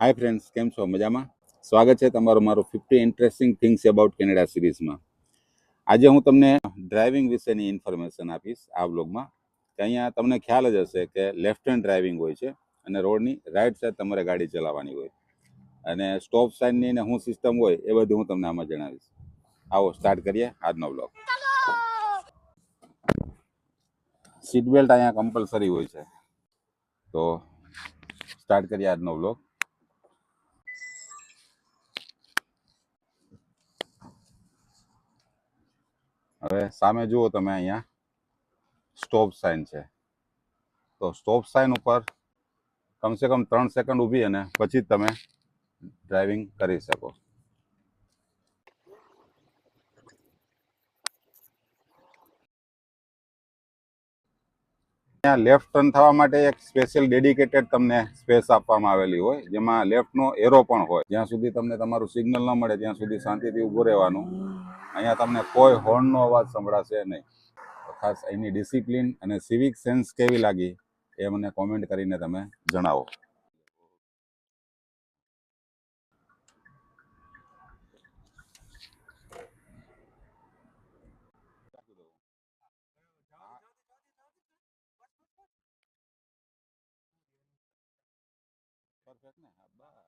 Hi friends કેમ છો? મજામાં? સ્વાગત છે તમારું મારું fifty interesting things about Canada સિરીઝમાં આજે હું તમને ડ્રાઇવિંગ વિશેની ઇન્ફોર્મેશન આપીશ આ બ્લોગમાં કે અહીંયા તમને ખ્યાલ જ હશે કે લેફ્ટ હેન્ડ ડ્રાઇવિંગ હોય છે અને રોડની રાઈટ સાઈડ તમારે ગાડી ચલાવવાની હોય. અને સ્ટોપ સાઇનની ને શું સિસ્ટમ હોય એ બધું હું તમને આમાં જણાવીશ. આવો સ્ટાર્ટ કરીએ આજનો બ્લોગ સીટ બેલ્ટ અહીંયા કમ્પલસરી હોય છે. તો સ્ટાર્ટ કરીએ આજનો વ્લોગ હવે સામે જુઓ તમે અહીંયા. સ્ટોપ સાઇન છે. તો સ્ટોપ સાઇન ઉપર કમસે કમ ત્રણ સેકન્ડ ઊભી અને પછી તમે ડ્રાઇવિંગ કરી શકો. ત્યાં લેફ્ટ ટર્ન થવા માટે એક સ્પેશિયલ ડેડિકેટેડ તમને સ્પેસ આપવામાં આવેલી હોય, જેમાં લેફ્ટનો એરો પણ હોય. જ્યાં સુધી તમને તમારું સિગ્નલ ન મળે, ત્યાં સુધી શાંતિથી ઊભું રહેવાનું. અહીંયા તમને કોઈ હોર્નનો અવાજ સંભળાશે નહીં. ખાસ અહીંની ડિસિપ્લિન અને સિવિક સેન્સ કેવી લાગી એ મને કોમેન્ટ કરીને તમે જણાવો. પરફેક્ટ ને હા બસ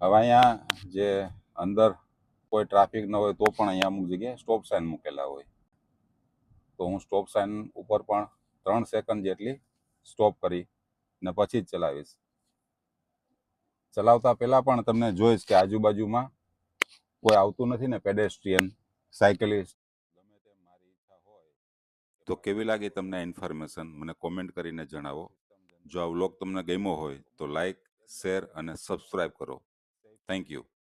હવે અહીંયા જે અંદર કોઈ ટ્રાફિક ન હોય તો પણ અહીંયા અમુક જગ્યાએ સ્ટોપ સાઇન મૂકેલા હોય તો હું સ્ટોપ સાઇન ઉપર પણ ત્રણ સેકન્ડ જેટલી સ્ટોપ કરી ને પછી જ ચલાવીશ ચલાવતા પહેલાં પણ તમને જોઈશ કે આજુબાજુમાં કોઈ આવતું નથી ને પેડેસ્ટ્રિયન સાયકલિસ્ટ ગમે તેમ મારી ઈચ્છા હોય. તો કેવી લાગી તમને ઇન્ફોર્મેશન મને કોમેન્ટ કરીને જણાવો. જો આ વ્લોગ તમને ગમ્યો હોય તો લાઈક શેર અને સબસ્ક્રાઈબ કરો. Thank you